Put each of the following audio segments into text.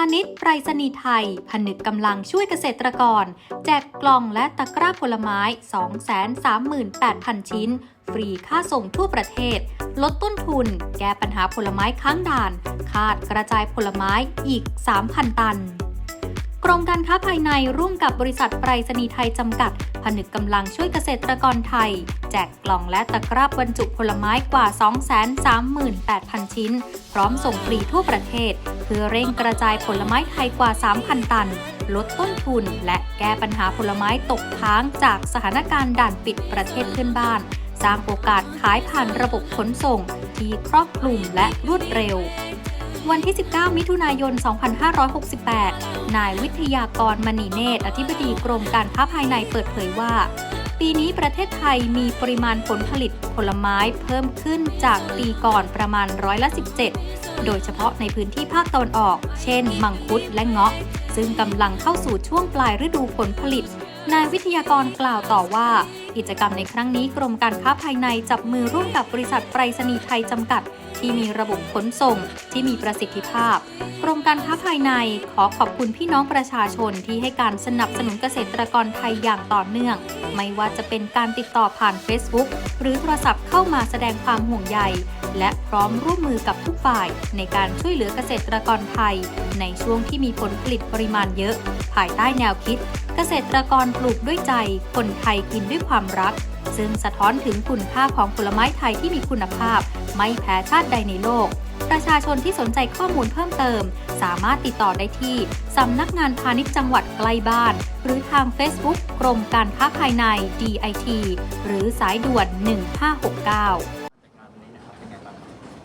าณิชย์ไปรษณีย์ไทย ผนึกกำลังช่วยเกษตรกร แจกกล่องและตะกร้าผลไม้ 238,000 ชิ้น ฟรีค่าส่งทั่วประเทศ ลดต้นทุน แก้ปัญหาผลไม้ค้างด่าน คาดกระจายผลไม้อีก 3,000 ตันกรมการค้าภายในร่วมกับบริษัทไปรษณีย์ไทยจำกัด ผนึกกำลังช่วยเกษตรกรไทย แจกกล่องและตะกร้าบรรจุผลไม้กว่า 238,000 ชิ้น พร้อมส่งฟรีทั่วประเทศ พื่อเร่งกระจายผลไม้ไทยกว่า 3,000 ตัน ลดต้นทุน และแก้ปัญหาผลไม้ตกค้างจากสถานการณ์ด่านปิดประเทศเพื่อนบ้าน สร้างโอกาสขายผ่านระบบขนส่ง ที่ครอบคลุมและรวดเร็ว วันที่ 19 มิถุนายน 2568 นายวิทยากรมณีเนตรอธิบดีกรมการค้าภายในเปิดเผยว่าปีนี้ประเทศไทยมีปริมาณผลผลิตผลไม้เพิ่มขึ้นจากปีก่อนประมาณร้อยละ 17 โดยเฉพาะในพื้นที่ภาคตะวันออก เช่น มังคุดและเงาะ ซึ่งกำลังเข้าสู่ช่วงปลายฤดูผลผลิต นายวิทยากรกล่าวต่อว่า กิจกรรมในครั้งนี้กรมการค้าภายในจับมือร่วมกับบริษัทไปรษณีย์ไทยจำกัด ที่มีระบบขนส่งที่มีประสิทธิภาพ กรมการค้าภายในขอขอบคุณพี่น้องประชาชนที่ให้การสนับสนุนเกษตรกรไทยอย่างต่อเนื่อง ไม่ว่าจะเป็นการติดต่อผ่าน Facebook หรือโทรศัพท์เข้ามาแสดงความห่วงใย และพร้อมร่วมมือกับทุกฝ่าย ในการช่วยเหลือเกษตรกรไทย ในช่วงที่มีผลผลิตปริมาณเยอะ ภายใต้แนวคิด เกษตรกรปลูกด้วยใจ คนไทยกินด้วยความรัก ซึ่งสะท้อนถึงคุณค่าของผลไม้ไทยที่มีคุณภาพ ไม่แพ้ชาติใดในโลกประชาชนที่สนใจข้อมูลเพิ่มเติม สามารถติดต่อได้ที่ สำนักงานพาณิชย์จังหวัดใกล้บ้าน หรือทาง Facebook กรมการค้าภายใน DIT หรือสายด่วน 1569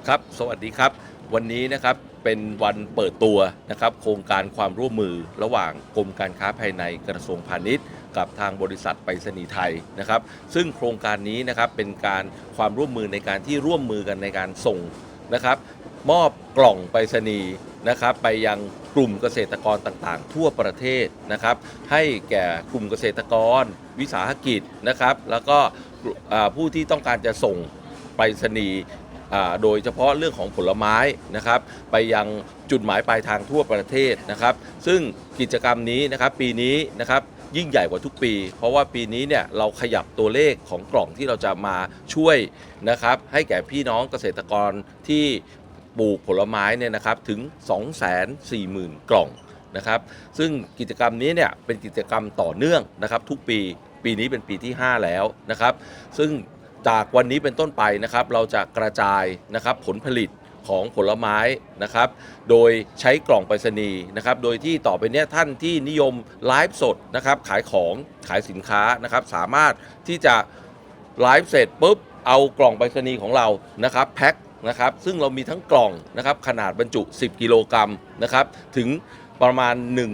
ครับ สวัสดีครับ วันนี้นะครับเป็นวันเปิดตัวนะครับ โครงการความร่วมมือระหว่างกรมการค้าภายในกระทรวงพาณิชย์ กับทางบริษัทไปรษณีย์ไทยนะครับ ซึ่งโครงการนี้นะครับเป็นการความร่วมมือในการที่ร่วมมือกันในการส่งนะครับ มอบกล่องไปรษณีย์นะครับ ไปยังกลุ่มเกษตรกรต่างๆ ทั่วประเทศนะครับ ให้แก่กลุ่มเกษตรกร วิสาหกิจนะครับ แล้วก็ผู้ที่ต้องการจะส่งไปรษณีย์ โดยเฉพาะเรื่องของผลไม้นะครับไปยังจุดหมายปลายทางทั่วประเทศนะครับ ซึ่งกิจกรรมนี้นะครับปีนี้นะครับยิ่งใหญ่กว่าทุกปี เพราะว่าปีนี้เนี่ยเราขยับตัวเลขของกล่องที่เราจะมาช่วยนะครับให้แก่พี่น้องเกษตรกรที่ปลูกผลไม้เนี่ยนะครับถึง 240,000 กล่องนะครับซึ่งกิจกรรมนี้เนี่ยเป็นกิจกรรมต่อเนื่องนะครับทุกปีปีนี้เป็นปีที่ 5 แล้วนะครับ ซึ่ง จากวันนี้เป็นต้นไปนะครับ เราจะกระจายนะครับผลผลิตของผลไม้นะครับ โดยใช้กล่องไปรษณีย์นะครับ โดยที่ต่อไปเนี้ยท่านที่นิยมไลฟ์สดนะครับขายของขายสินค้านะครับ สามารถที่จะไลฟ์เสร็จปุ๊บเอากล่องไปรษณีย์ของเรานะครับแพ็คนะครับ ซึ่งเรามีทั้งกล่องนะครับขนาดบรรจุ 10 กิโลกรัมนะครับ ถึงประมาณ 1 9 0 0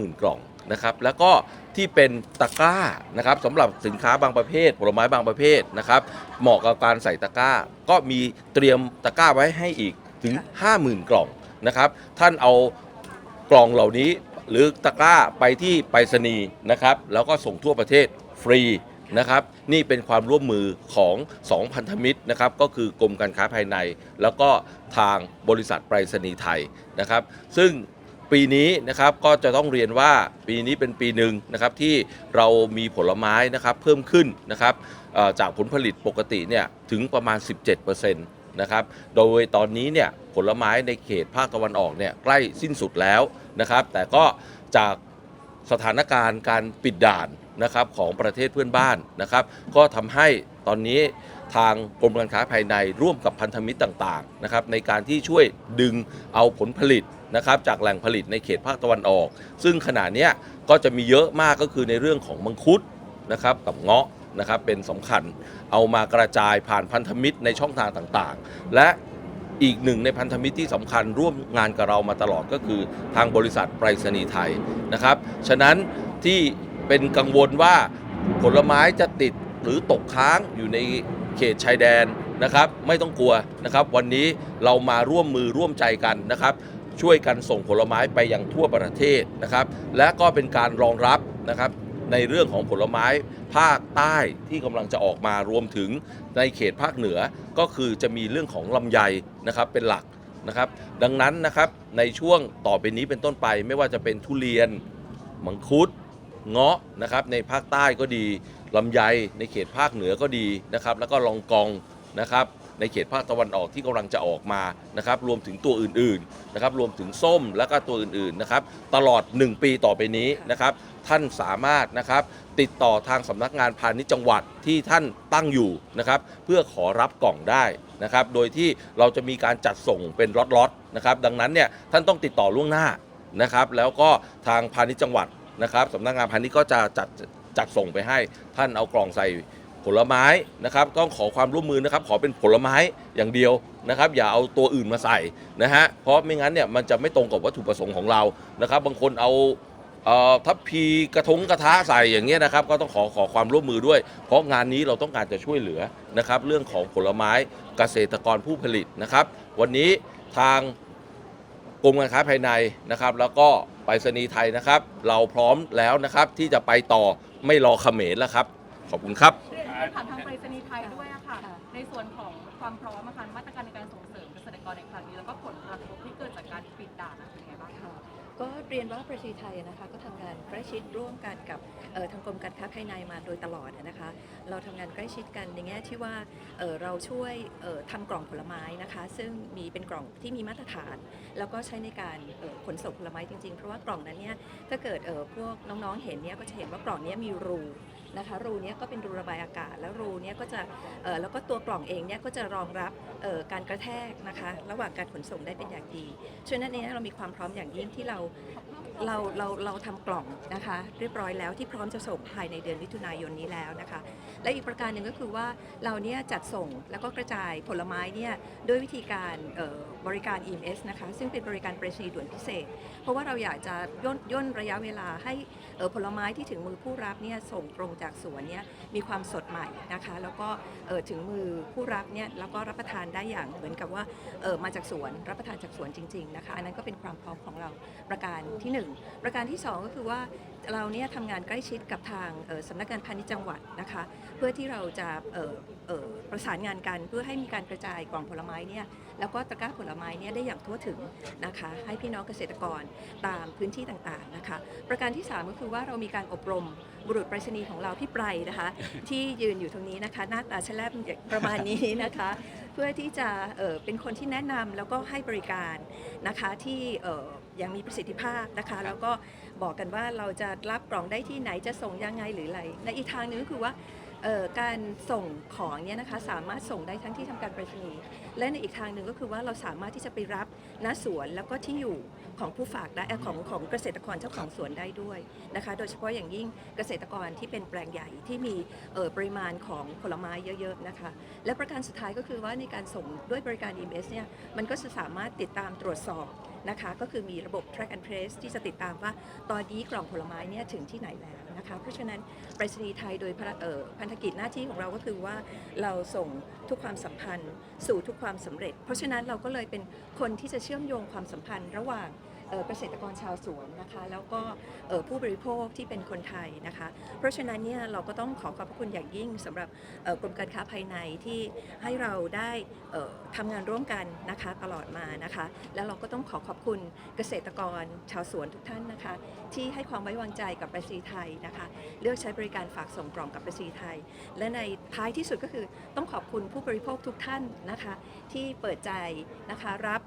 0 0 กล่องนะครับ แล้วก็ ที่เป็นตะกร้านะครับสำหรับสินค้าบางประเภท ผลไม้บางประเภทนะครับ เหมาะกับการใส่ตะกร้า ก็มีเตรียมตะกร้าไว้ให้อีกถึง 50,000 กล่องนะครับ ท่านเอากล่องเหล่านี้หรือตะกร้าไปที่ไปรษณีย์นะครับ แล้วก็ส่งทั่วประเทศฟรีนะครับ นี่เป็นความร่วมมือของ 2 พันธมิตรนะครับ ก็คือกรมการค้าภายใน แล้วก็ทางบริษัทไปรษณีย์ไทยนะครับ ซึ่ง ปีนี้นะครับก็จะต้องเรียนว่าปีนี้เป็นปีหนึ่งนะครับที่เรามีผลไม้นะครับเพิ่มขึ้นนะครับจากผลผลิตปกติเนี่ยถึงประมาณ 17%นะครับโดยตอนนี้เนี่ยผลไม้ในเขตภาคตะวันออกเนี่ยใกล้สิ้นสุดแล้วนะครับ แต่ก็จากสถานการณ์การปิดด่านนะครับของประเทศเพื่อนบ้านนะครับ ก็ทำให้ตอนนี้ทางกรมการค้าภายในร่วมกับพันธมิตรต่างๆนะครับในการที่ช่วยดึงเอาผลผลิต นะครับจากแหล่งผลิตในเขตภาคตะวันออก ซึ่งขณะเนี้ยก็จะมีเยอะมากก็คือในเรื่องของมังคุดนะครับกับเงาะนะครับเป็นสำคัญเอามากระจายผ่านพันธมิตรในช่องทางต่างๆ และอีกหนึ่งในพันธมิตรที่สำคัญร่วมงานกับเรามาตลอดก็คือทางบริษัทไปรษณีย์ไทยนะครับ ฉะนั้นที่เป็นกังวลว่าผลไม้จะติดหรือตกค้างอยู่ในเขตชายแดนนะครับ ไม่ต้องกลัวนะครับ วันนี้เรามาร่วมมือร่วมใจกันนะครับ ช่วยกันส่งผลไม้ไปยังทั่วประเทศนะครับ และก็เป็นการรองรับนะครับในเรื่องของผลไม้ภาคใต้ที่กำลังจะออกมารวมถึงในเขตภาคเหนือก็คือจะมีเรื่องของลำไยนะครับเป็นหลักนะครับ ดังนั้นนะครับในช่วงต่อไปนี้เป็นต้นไปไม่ว่าจะเป็นทุเรียนมังคุดเงาะนะครับในภาคใต้ก็ดีลำไยในเขตภาคเหนือก็ดีนะครับ แล้วก็ลองกองนะครับ ในเขตภาคตะวันออกที่กำลังจะออกมานะครับรวมถึงตัวอื่นๆนะครับรวมถึงส้มแล้วก็ตัวอื่นๆนะครับตลอด 1 ปีต่อไปนี้นะครับท่านสามารถนะครับติดต่อทางสำนักงานพาณิชย์จังหวัดที่ท่านตั้งอยู่นะครับเพื่อขอรับกล่องได้นะครับโดยที่เราจะมีการจัดส่งเป็นล็อตๆนะครับดังนั้นเนี่ยท่านต้องติดต่อล่วงหน้านะครับแล้วก็ทางพาณิชย์จังหวัดนะครับสำนักงานพาณิชย์ก็จะจัดจัดส่งไปให้ท่านเอากล่องใส่ ผลไม้นะครับต้องขอความร่วมมือนะครับ ขอเป็นผลไม้อย่างเดียวนะครับ อย่าเอาตัวอื่นมาใส่นะฮะเพราะไม่งั้นเนี่ยมันจะไม่ตรงกับวัตถุประสงค์ของเรานะครับ บางคนเอาเอ่อทัพพีกระทงกระทะใส่อย่างเงี้ยนะครับ ก็ต้องขอขอความร่วมมือด้วย เพราะงานนี้เราต้องการจะช่วยเหลือนะครับ เรื่องของผลไม้เกษตรกรผู้ผลิตนะครับ วันนี้ทางกรมการค้าภายในนะครับ แล้วก็ไปรษณีย์ไทยนะครับ เราพร้อมแล้วนะครับที่จะไปต่อไม่รอเขมรแล้วครับ ขอบคุณครับ ผ่านทางไปรษณีย์ไทยด้วยอะค่ะค่ะ ในส่วนของความพร้อมอะค่ะมาตรการในการส่งเสริมเกษตรกรในครั้งนี้แล้วก็ผลกระทบที่เกิดจากการปิดด่านอะเป็นยังไงบ้างคะค่ะก็เรียนว่าประเทศไทยนะคะก็ทำงานใกล้ชิดร่วมกันกับเอ่อทางกรมการค้าภายในมาโดยตลอดนะคะ เราทำงานใกล้ชิดกันในแง่ที่ว่าเอ่อเราช่วยเอ่อทำกล่องผลไม้นะคะ ซึ่งมีเป็นกล่องที่มีมาตรฐาน แล้วก็ใช้ในการเอ่อขนส่งผลไม้จริงๆ เพราะว่ากล่องนั้นเนี่ยถ้าเกิดเอ่อพวกน้องๆเห็นเนี่ยก็จะเห็นว่ากล่องเนี้ยมีรู นะคะรูนี้ก็เป็นรูระบายอากาศ แล้วรูนี้ก็จะแล้วก็ตัวกล่องเองเนี่ยก็จะรองรับการกระแทกนะคะ ระหว่างการขนส่งได้เป็นอย่างดีฉะนั้นเนี้เรามีความพร้อมอย่างยิ่งที่เรา เราเราเราทำกล่องนะคะ เรียบร้อยแล้วที่พร้อมจะส่งภายในเดือนมิถุนายนนี้แล้วนะคะ และอีกประการหนึ่งก็คือว่าเราเนี่ยจัดส่งแล้วก็กระจายผลไม้เนี่ยด้วยวิธีการบริการ EMS นะคะซึ่งเป็นบริการไปรษณีย์ด่วนพิเศษ เพราะว่าเราอยากจะย่นย่นระยะเวลาให้ผลไม้ที่ถึงมือผู้รับเนี่ยส่งตรงจากสวนเนี่ยมีความสดใหม่นะคะ แล้วก็ถึงมือผู้รับเนี่ยแล้วก็รับประทานได้อย่างเหมือนกับว่ามาจากสวนรับประทานจากสวนจริงๆนะคะอันนั้นก็เป็นความพร้อมของเราประการที่หนึ่งประการที่ 2 ก็คือว่าเราเนี่ยทำงานใกล้ชิดกับทางเอ่อสำนักงานพาณิชย์จังหวัดนะคะ เพื่อที่เราจะเอ่อเอ่อประสานงานกันเพื่อให้มีการกระจายกล่องผลไม้เนี่ยแล้วก็ตะกร้าผลไม้เนี่ยได้อย่างทั่วถึงนะคะ ให้พี่น้องเกษตรกรตามพื้นที่ต่างๆนะคะ ประการที่ 3 ก็คือว่าเรามีการอบรมบุรุษไปรษณีย์ของเราพี่ไพรนะคะ ที่ยืนอยู่ตรงนี้นะคะ หน้าตาแฉลบประมาณนี้นะคะ เพื่อที่จะเอ่อเป็นคนที่แนะนำแล้วก็ให้บริการนะคะที่เอ่อยังมีประสิทธิภาพนะคะ แล้วก็บอกกันว่าเราจะรับกล่องได้ที่ไหนจะส่งยังไงหรืออะไรและอีกทางหนึงก็คือว่าเอ่อการส่งของเนี่ยนะคะสามารถส่งได้ทั้งที่ทำการไปรษณีย์และในอีกทางหนึ่งก็คือว่าเราสามารถที่จะไปรับณสวนแล้วก็ที่อยู่ของผู้ฝากได้เอ่อของของเกษตรกรเจ้าของสวนได้ด้วยนะคะ โดยเฉพาะอย่างยิ่งเกษตรกรที่เป็นแปลงใหญ่ที่มีเอ่อปริมาณของผลไม้เยอะๆนะคะ และประการสุดท้ายก็คือว่าในการส่งด้วยบริการ EMS เนี่ยมันก็จะสามารถติดตามตรวจสอบ นะคะก็คือมีระบบ track and trace ที่จะติดตามว่าตอนนี้กล่องผลไม้เนี่ยถึงที่ไหนแล้วนะคะเพราะฉะนั้นไปรษณีย์ไทยโดยพันธกิจหน้าที่ของเราก็คือว่าเราส่งทุกความสัมพันธ์สู่ทุกความสำเร็จ เพราะฉะนั้นเราก็เลยเป็นคนที่จะเชื่อมโยงความสัมพันธ์ระหว่าง เกษตรกรชาวสวนนะคะ แล้วก็ผู้บริโภคที่เป็นคนไทยนะคะ เพราะฉะนั้นเนี่ยเราก็ต้องขอขอบพระคุณอย่างยิ่งสำหรับกรมการค้าภายในที่ให้เราได้เอ่อทำงานร่วมกันนะคะตลอดมานะคะ แล้วเราก็ต้องขอขอบคุณเกษตรกรชาวสวนทุกท่านนะคะ ที่ให้ความไว้วางใจกับประสีไทยนะคะ เลือกใช้บริการฝากส่งกล่องกับประสีไทย และในท้ายที่สุดก็คือต้องขอบคุณผู้บริโภคทุกท่านนะคะ ที่เปิดใจนะคะรับ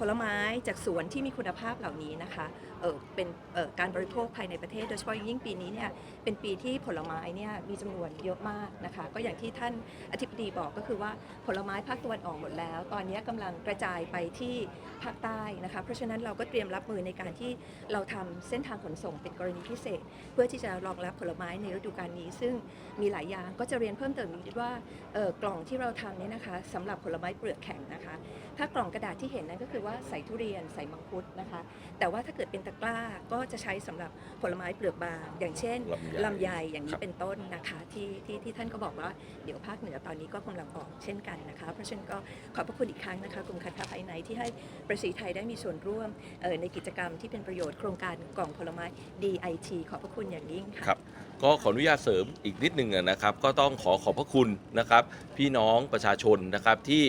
ผลไม้จากสวนที่มีคุณภาพเหล่านี้นะคะ เอ่อเป็นเอ่อการบริโภคภายในประเทศ โดยเฉพาะอย่างยิ่งปีนี้เนี่ยเป็นปีที่ผลไม้เนี่ยมีจำนวนเยอะมากนะคะ ก็อย่างที่ท่านอธิบดีบอกก็คือว่าผลไม้ภาคตะวันออกหมดแล้ว ตอนนี้กำลังกระจายไปที่ภาคใต้นะคะ เพราะฉะนั้นเราก็เตรียมรับมือในการที่เราทำเส้นทางขนส่งเป็นกรณีพิเศษ เพื่อที่จะรองรับผลไม้ในฤดูกาลนี้ ซึ่งมีหลายอย่างก็จะเรียนเพิ่มเติมอีกนิดว่าเอ่อกล่องที่เราทำเนี่ยนะคะสำหรับผลไม้เปลือกแข็งนะคะ ถ้ากล่องกระดาษที่เห็นนั้นก็คือว่าใส่ทุเรียนใส่มังคุดนะคะ แต่ว่าถ้าเกิดเป็นตะกร้าก็จะใช้สำหรับผลไม้เปลือกบาง อย่างเช่นลำไยลำไยอย่างคนี้รับเป็นต้นนะคะที่ที่ที่ท่านก็บอกว่าเดี๋ยวภาคเหนือตอนนี้ก็กำลังออกเช่นกันนะคะ เพราะฉะนั้นก็ขอบพระคุณอีกครั้งนะคะกรมการค้าภายในที่ให้ประสิทธิไทยได้มีส่วนร่วมเอ่อในกิจกรรมที่เป็นประโยชน์โครงการกล่องผลไม้ DIT ขอบพระคุณอย่างยิ่งค่ะครับ ก็ขออนุญาตเสริมอีกนิดหนึ่งนะครับ ก็ต้องขอขอบพระคุณนะครับ พี่น้องประชาชนนะครับที่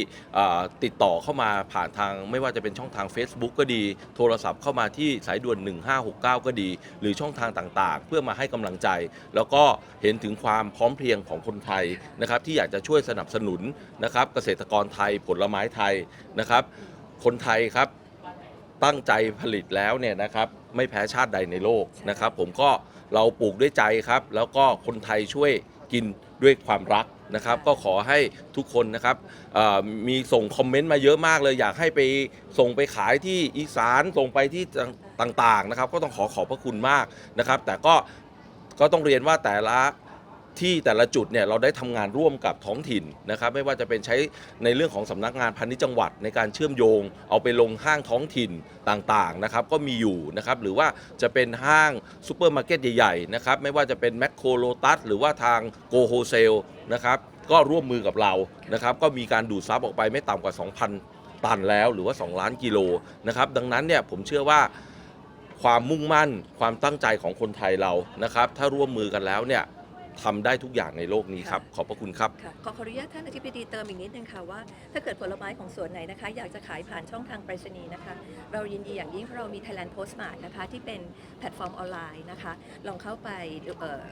ติดต่อเข้ามาผ่านทางไม่ว่าจะเป็นช่องทาง Facebook ก็ดี โทรศัพท์เข้ามาที่สายด่วน 1569 ก็ดี หรือช่องทางต่างๆ เพื่อมาให้กำลังใจ แล้วก็เห็นถึงความพร้อมเพรียงของคนไทยนะครับ ที่อยากจะช่วยสนับสนุนนะครับ เกษตรกรไทยผลไม้ไทยนะครับ คนไทยครับ ตั้งใจผลิตแล้วเนี่ยนะครับไม่แพ้ชาติใดในโลกนะครับผมก็เราปลูกด้วยใจครับ แล้วก็คนไทยช่วยกินด้วยความรักนะครับ ก็ขอให้ทุกคนนะครับมีส่งคอมเมนต์มาเยอะมากเลย อยากให้ไปส่งไปขายที่อีสานส่งไปที่ต่างๆนะครับ ก็ต้องขอขอบพระคุณมากนะครับ แต่ก็ก็ต้องเรียนว่าแต่ละ ที่แต่ละจุดเนี่ยเราได้ทำงานร่วมกับท้องถิ่นนะครับไม่ว่าจะเป็นใช้ในเรื่องของสำนักงานพาณิชย์จังหวัดในการเชื่อมโยง เอาไปลงห้างท้องถิ่นต่างๆนะครับก็มีอยู่นะครับหรือว่าจะเป็นห้างซูเปอร์มาร์เก็ตใหญ่ๆนะครับไม่ว่าจะเป็นแมคโครโลตัสหรือว่าทางโกโฮเซลนะครับก็ร่วมมือกับเรานะครับก็มีการดูดซับออกไปไม่ต่ำกว่า 2,000 ตันแล้วหรือว่า 2 ล้านกิโลนะครับดังนั้นเนี่ยผมเชื่อว่าความมุ่งมั่นความตั้งใจของคนไทยเรานะครับถ้าร่วมมือกันแล้วเนี่ย ทำได้ทุกอย่างในโลกนี้ครับ ขอบพระคุณครับ ค่ะขอขออนุญาตท่านอธิบดีเติมอีกนิดนึงค่ะว่า ถ้าเกิดผลไม้ของสวนไหนนะคะ อยากจะขายผ่านช่องทางไปรษณีย์นะคะ เรายินดีอย่างยิ่งเพราะเรามี Thailand Postmart นะคะ ที่เป็นแพลตฟอร์มออนไลน์นะคะ ลองเข้าไปดูเอ่อ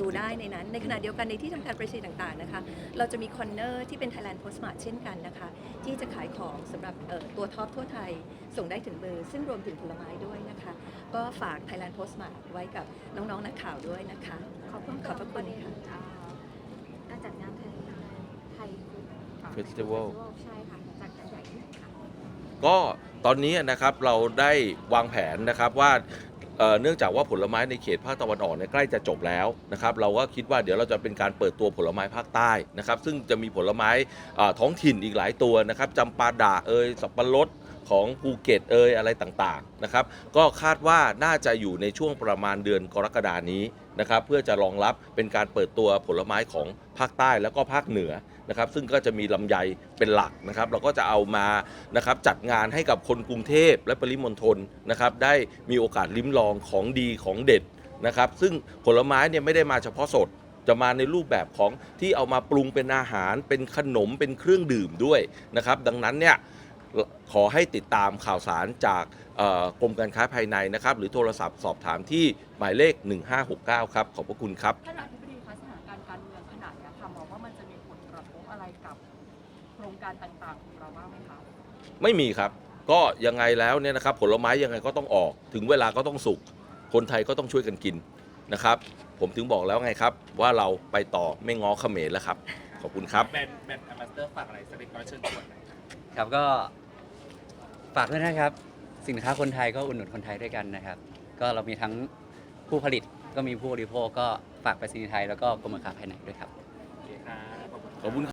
ดูได้ในนั้น ในขณะเดียวกันในที่ทำการไปรษณีย์ต่างๆนะคะ เราจะมีคอนเนอร์ที่เป็น Thailand Postmart เช่นกันนะคะ ที่จะขายของสำหรับเอ่อตัวท็อปทั่วไทย ส่งได้ถึงมือ ซึ่งรวมถึงผลไม้ด้วยนะคะ ก็ฝาก Thailand Postmart ไว้กับน้องๆนักข่าวด้วยนะคะ ขอบคุณขอบพระคุณค่ะอ่าการจัดงานไทยไทย Festival ใช่ค่ะจัดกันใหญ่ที่ไหนคะก็ตอนนี้นะครับเราได้วางแผนนะครับว่า เนื่องจากว่าผลไม้ในเขตภาคตะวันออกเนี่ยใกล้จะจบแล้วนะครับเราก็คิดว่าเดี๋ยวเราจะเป็นการเปิดตัวผลไม้ภาคใต้นะครับซึ่งจะมีผลไม้ท้องถิ่นอีกหลายตัวนะครับจำปาดาเอยสับปะรด ของภูเก็ตเอยอะไรต่างๆนะครับก็คาดว่าน่าจะอยู่ในช่วงประมาณเดือนกรกฎานี้นะครับเพื่อจะรองรับเป็นการเปิดตัวผลไม้ของภาคใต้แล้วก็ภาคเหนือนะครับซึ่งก็จะมีลำไยเป็นหลักนะครับ เราก็จะเอามานะครับจัดงานให้กับคนกรุงเทพและปริมณฑลนะครับได้มีโอกาสลิ้มลองของดีของเด็ดนะครับซึ่งผลไม้เนี่ยไม่ได้มาเฉพาะสดจะมาในรูปแบบของที่เอามาปรุงเป็นอาหารเป็นขนมเป็นเครื่องดื่มด้วยนะครับ ดังนั้นเนี่ย ขอให้ติดตามข่าวสารจากเอ่อกรมการค้าภายในนะครับ หรือโทรศัพท์สอบถามที่หมายเลข 1569 ครับ ขอบพระคุณครับ ท่านอธิบดีคะสถานการณ์การเมืองขนาดเนี้ยค่ะมองว่ามันจะมีผลกระทบอะไรกับโครงการต่างๆของเราบ้างไหมคะไม่มีครับ ก็ยังไงแล้วเนี่ยนะครับ ผลไม้ยังไงก็ต้องออก ถึงเวลาก็ต้องสุก คนไทยก็ต้องช่วยกันกินนะครับ ผมถึงบอกแล้วไงครับ ว่าเราไปต่อไม่ง้อเขมรแล้วครับ ขอบคุณครับ แบรนด์แบรนด์แอมบาสเดอร์ฝากอะไรสักเล็กน้อยเชิญชวนหน่อยครับ ครับก็ ฝากด้วยนะครับ สินค้าคนไทยก็อุดหนุนคนไทยด้วยกันนะครับ ก็เรามีทั้งผู้ผลิตก็มีผู้บริโภคก็ฝากไปรษณีย์ไทยแล้วก็กรมการค้าภายในด้วยครับ โอเคครับขอบคุณครับ ขอบคุณ